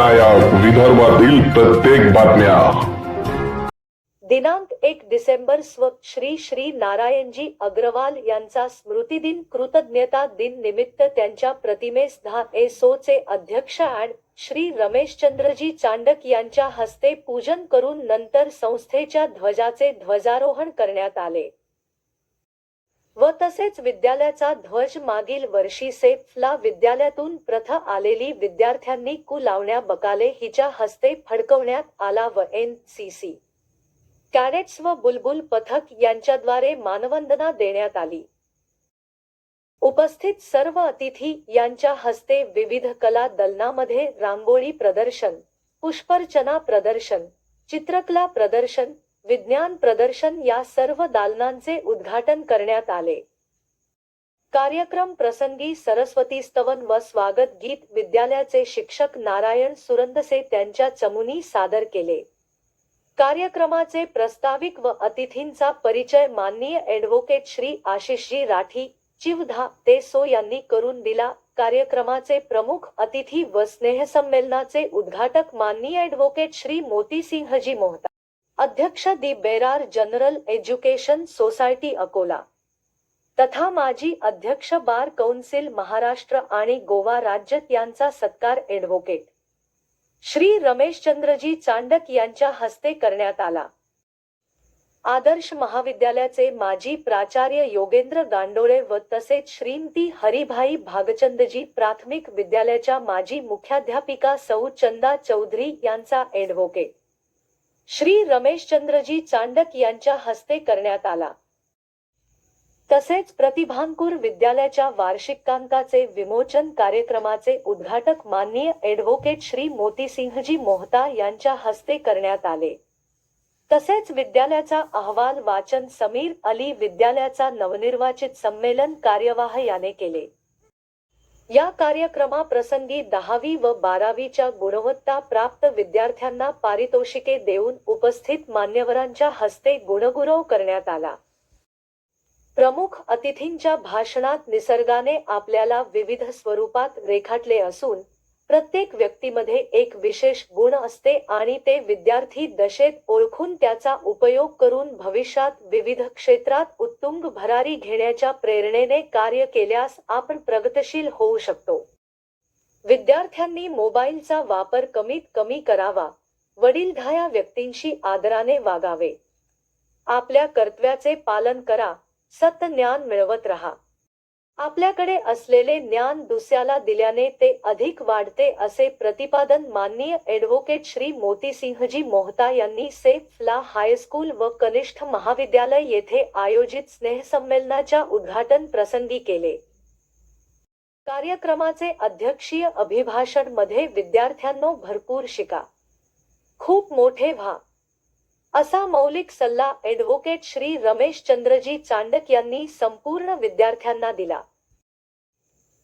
लोकनायक विदर्भातील प्रत्येक बातम्या. दिनांक एक डिसेंबर स्व श्री श्री नारायणजी अग्रवाल यांचा स्मृतिदिन कृतज्ञता दिन निमित्त त्यांच्या प्रतिमेस धा एसोचे अध्यक्ष अँड श्री रमेशचंद्रजी चांडक यांच्या हस्ते पूजन करून नंतर संस्थेच्या ध्वजाचे ध्वजारोहण करण्यात आले. व तसेच विद्यालयाचा ध्वज मागील वर्षी सेफला विद्यालयातून प्रथ आलेली विद्यार्थ्यांनी कु लावण्या बकाले हिच्या हस्ते फडकवण्यात आला व एन सी सी. कॅडेट्स व बुलबुल पथक यांच्याद्वारे मानवंदना देण्यात आली. उपस्थित सर्व अतिथी यांच्या हस्ते विविध कला दलनामध्ये रांगोळी प्रदर्शन पुष्पर्चना प्रदर्शन चित्रकला प्रदर्शन विज्ञान प्रदर्शन या सर्व दालनांचे उद्घाटन करण्यात आले. कार्यक्रम प्रसंगी सरस्वती स्तवन व स्वागत गीत विद्यालयाचे शिक्षक नारायण सुरंदसे त्यांच्या चमुनी सादर केले. कार्यक्रमाचे प्रस्ताविक व अतिथींचा परिचय माननीय ॲडव्होकेट श्री आशिषजी राठी चिवधा ते सो यांनी करून दिला. कार्यक्रमाचे प्रमुख अतिथी व स्नेहसंमेलनाचे उद्घाटक माननीय ॲडव्होकेट श्री मोतीसिंहजी मोहता अध्यक्ष the Berar general education society Akola. तथा माजी अध्यक्ष बार कौन्सिल महाराष्ट्र आणि गोवा राज्य यांचा सत्कार ॲडव्होकेट श्री रमेशचंद्रजी चांडक यांच्या हस्ते करण्यात आला. आदर्श महाविद्यालयाचे माजी प्राचार्य योगेंद्र गांडोळे व तसेच श्रीमती हरिभाई भागचंदजी प्राथमिक विद्यालयाच्या माजी मुख्याध्यापिका सौ चंदा चौधरी यांचा ॲडव्होकेट श्री रमेशचंद्रजी चांडक यांच्या हस्ते करण्यात आला. तसेच प्रतिभांकुर विद्यालयाच्या वार्षिकांकाचे विमोचन कार्यक्रमाचे उद्घाटक माननीय ॲडव्होकेट श्री मोतीसिंहजी मोहता यांच्या हस्ते करण्यात आले. तसेच विद्यालयाचा अहवाल वाचन समीर अली विद्यालयाचा नवनिर्वाचित संमेलन कार्यवाह याने केले. या कार्यक्रमाप्रसंगी दहावी व बारावीच्या गुणवत्ता प्राप्त विद्यार्थ्यांना पारितोषिके देऊन उपस्थित मान्यवरांच्या हस्ते गुणगुरव करण्यात आला. प्रमुख अतिथींच्या भाषणात निसर्गाने आपल्याला विविध स्वरूपात रेखाटले असून प्रत्येक व्यक्तीमध्ये एक विशेष गुण असते आणि ते विद्यार्थी दशेत ओळखून त्याचा उपयोग करून भविष्यात विविध क्षेत्रात उत्तुंग भरारी घेण्याच्या प्रेरणेने कार्य केल्यास आपण प्रगतशील होऊ शकतो. विद्यार्थ्यांनी मोबाईलचा वापर कमीत कमी करावा. वडीलधाया व्यक्तींशी आदराने वागावे. आपल्या कर्तव्याचे पालन करा. सत्य ज्ञान मिळवत राहा. आपल्याकडे असलेले ज्ञान दुसऱ्याला दिल्याने ते अधिक वाढते असे प्रतिपादन माननीय ॲडव्होकेट श्री मोतीसिंहजी मोहता यांनी सेफला हायस्कूल व कनिष्ठ महाविद्यालय येथे आयोजित स्नेहसंमेलनाच्या उद्घाटन प्रसंगी केले. कार्यक्रमाचे अध्यक्षीय अभिभाषणमध्ये विद्यार्थ्यांनो भरपूर शिका. खूप मोठे व्हा. असा मौलिक सल्ला ॲडव्होकेट श्री रमेश चंद्रजी चांडक यांनी संपूर्ण विद्यार्थ्यांना दिला.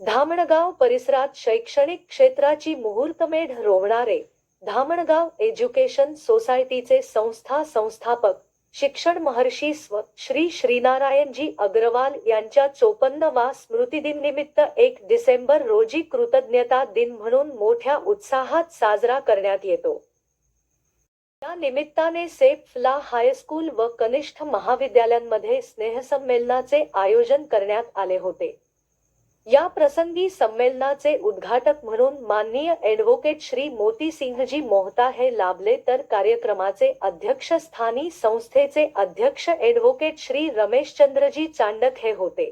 धामणगाव परिसरात शैक्षणिक क्षेत्राची मुहूर्तमेढ रोवणारे धामणगाव एज्युकेशन सोसायटीचे संस्था संस्थापक शिक्षण महर्षी स्व श्री श्रीनारायणजी अग्रवाल यांच्या चोपन्नवा स्मृतिदिन निमित्त एक डिसेंबर रोजी कृतज्ञता दिन म्हणून मोठ्या उत्साहात साजरा करण्यात येतो. या निमित्ताने सेफला हायस्कूल व कनिष्ठ महाविद्यालयांमध्ये स्नेहसंमेलनाचे आयोजन करण्यात आले होते. या प्रसंगी संमेलनाचे उद्घाटक म्हणून माननीय ॲडव्होकेट श्री मोती सिंहजी मोहता हे लाभले तर कार्यक्रमाचे अध्यक्षस्थानी संस्थेचे अध्यक्ष ॲडव्होकेट श्री रमेशचंद्रजी चांडक हे होते.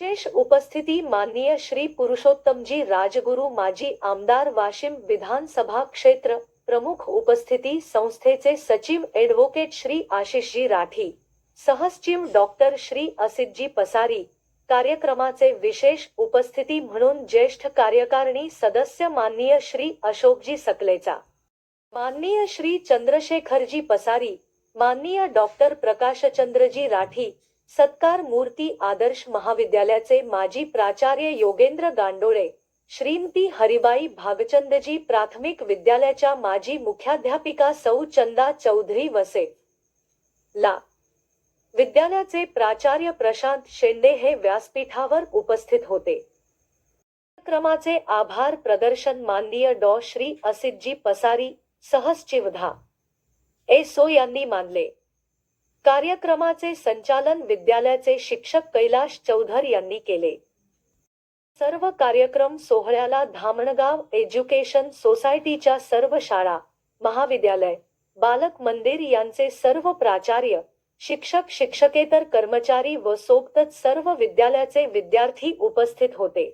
विशेष उपस्थिती माननीय श्री पुरुषोत्तमजी राजगुरू माजी आमदार वाशिम विधानसभा क्षेत्र प्रमुख उपस्थिती संस्थेचे सचिव ॲडव्होकेट श्री आशिषजी राठी सहसचिव डॉक्टर श्री असितजी पसारी कार्यक्रमाचे विशेष उपस्थिती म्हणून ज्येष्ठ कार्यकारिणी सदस्य माननीय श्री अशोकजी सकलेचा. माननीय श्री चंद्रशेखरजी पसारी माननीय डॉक्टर प्रकाशचंद्रजी राठी सत्कार मूर्ती आदर्श महाविद्यालयाचे माजी प्राचार्य योगेंद्र गांडोळे श्रीमती हरिबाई भागचंदजी प्राथमिक विद्यालयाच्या माजी मुख्याध्यापिका सौ चंदा चौधरी वसे. ला. विद्यालयाचे प्राचार्य प्रशांत शेंडे हे व्यासपीठावर उपस्थित होते. कार्यक्रमाचे आभार प्रदर्शन माननीय डॉ. श्री. असितजी पसारी सहसचिवधा. एसो यांनी मानले. कार्यक्रमाचे संचालन विद्यालयाचे शिक्षक कैलाश चौधर यांनी केले. सर्व कार्यक्रम सोहळ्याला धामणगाव एज्युकेशन सोसायटीच्या सर्व शाळा महाविद्यालय बालक मंदिर यांचे सर्व प्राचार्य शिक्षक शिक्षकेतर कर्मचारी व सोबतच सर्व विद्यालयाचे विद्यार्थी उपस्थित होते.